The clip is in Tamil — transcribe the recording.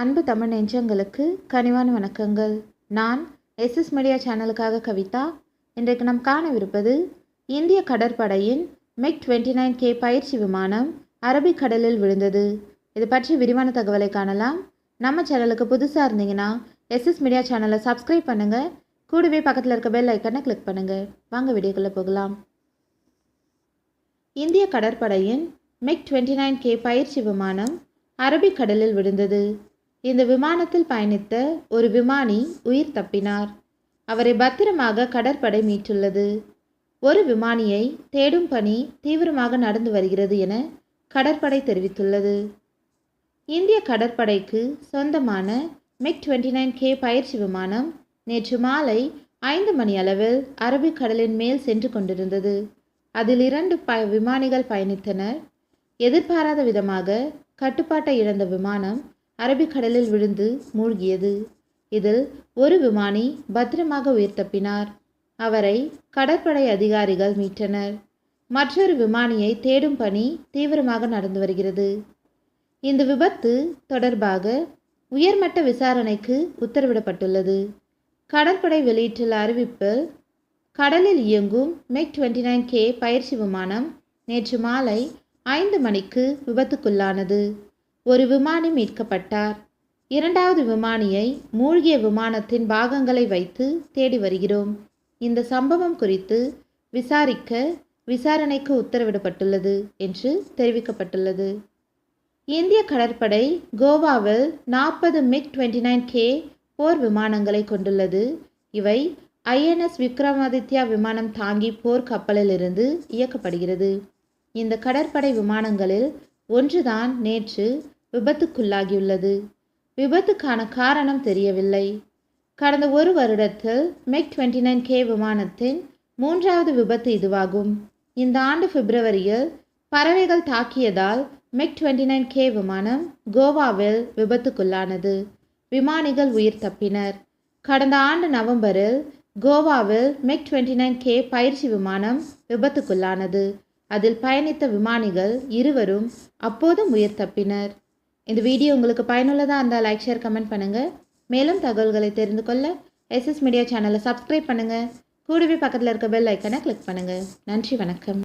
அன்பு தமிழ் நெஞ்சங்களுக்கு கனிவான வணக்கங்கள். நான் எஸ்எஸ் மீடியா சேனலுக்காக கவிதா. இன்றைக்கு நாம் காணவிருப்பது இந்திய கடற்படையின் மிக் டுவெண்ட்டி நைன் கே பயிற்சி விமானம் அரபிக் கடலில் விழுந்தது. இது பற்றி விரிவான தகவலை காணலாம். நம்ம சேனலுக்கு புதுசாக இருந்தீங்கன்னா எஸ்எஸ் மீடியா சேனலை சப்ஸ்கிரைப் பண்ணுங்கள் கூடவே பக்கத்தில் இருக்க பெல் ஐக்கனை கிளிக் பண்ணுங்கள் வாங்க வீடியோக்குள்ளே போகலாம். இந்திய கடற்படையின் மிக் டுவெண்ட்டி நைன் கே பயிற்சி விமானம் அரபிக் கடலில் விழுந்தது. இந்த விமானத்தில் பயணித்த ஒரு விமானி உயிர் தப்பினார். அவரை பத்திரமாக கடற்படை மீட்டுள்ளது. ஒரு விமானியை தேடும் பணி தீவிரமாக நடந்து வருகிறது என கடற்படை தெரிவித்துள்ளது. இந்திய கடற்படைக்கு சொந்தமான மிக் டுவெண்ட்டி நைன் கே பயிற்சி விமானம் நேற்று மாலை ஐந்து மணி அளவில் அரபிக்கடலின் மேல் சென்று கொண்டிருந்தது. அதில் இரண்டு ப விமானிகள் பயணித்தனர். எதிர்பாராத விதமாக கட்டுப்பாட்டை இழந்த விமானம் அரபிக்கடலில் விழுந்து மூழ்கியது. இதில் ஒரு விமானி பத்திரமாக உயிர் தப்பினார் அவரை கடற்படை அதிகாரிகள் மீட்டனர். மற்றொரு விமானியை தேடும் பணி தீவிரமாக நடந்து வருகிறது. இந்த விபத்து தொடர்பாக உயர்மட்ட விசாரணைக்கு உத்தரவிடப்பட்டுள்ளது. கடற்படை வெளியிட்டுள்ள அறிவிப்பில் கடலில் இயங்கும் மெக் டுவெண்ட்டி நைன் கே பயிற்சி விமானம் நேற்று மாலை ஐந்து மணிக்கு விபத்துக்குள்ளானது. ஒரு விமானி மீட்கப்பட்டார். இரண்டாவது விமானியை மூழ்கிய விமானத்தின் பாகங்களை வைத்து தேடி வருகிறோம். இந்த சம்பவம் குறித்து விசாரிக்க விசாரணைக்கு உத்தரவிடப்பட்டுள்ளது என்று தெரிவிக்கப்பட்டுள்ளது. இந்திய கடற்படை கோவாவில் நாற்பது மிக் டுவெண்ட்டி நைன் கே போர் விமானங்களை கொண்டுள்ளது. இவை ஐஎன்எஸ் விக்ரமாதித்யா விமானம் தாங்கி போர் கப்பலிலிருந்து இயக்கப்படுகிறது. இந்த கடற்படை விமானங்களில் ஒன்றுதான் நேற்று விபத்துக்குள்ளாகியுள்ளது. விபத்துக்கான காரணம் தெரியவில்லை. கடந்த ஒரு வருடத்தில் மெக் டுவெண்ட்டி நைன் கே விமானத்தின் மூன்றாவது விபத்து இதுவாகும். இந்த ஆண்டு பிப்ரவரியில் பறவைகள் தாக்கியதால் மெக் டுவெண்ட்டி நைன் கே விமானம் கோவாவில் விபத்துக்குள்ளானது. விமானிகள் உயிர் தப்பினர். கடந்த ஆண்டு நவம்பரில் கோவாவில் மெக் டுவெண்ட்டி நைன் கே பயிற்சி விமானம் விபத்துக்குள்ளானது. அதில் பயணித்த விமானிகள் இருவரும் அப்போதும் உயிர் தப்பினர். இந்த வீடியோ உங்களுக்கு பயனுள்ளதாக இருந்தால் லைக் ஷேர் கமெண்ட் பண்ணுங்கள் மேலும் தகவல்களை தெரிந்து கொள்ள எஸ்எஸ் மீடியா சேனலை சப்ஸ்கிரைப் பண்ணுங்கள் கூடவே பக்கத்தில் இருக்க பெல் ஐக்கனை கிளிக் பண்ணுங்கள் நன்றி வணக்கம்.